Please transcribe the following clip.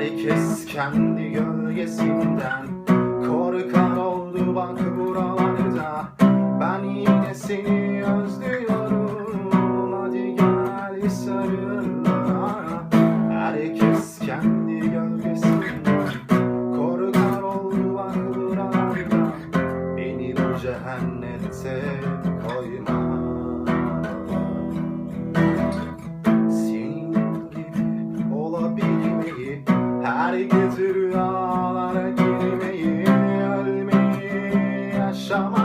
Herkes kendi gölgesinden korkar oldu bak Herkes rüyalara girmeyi, ölmeyi, yaşamayı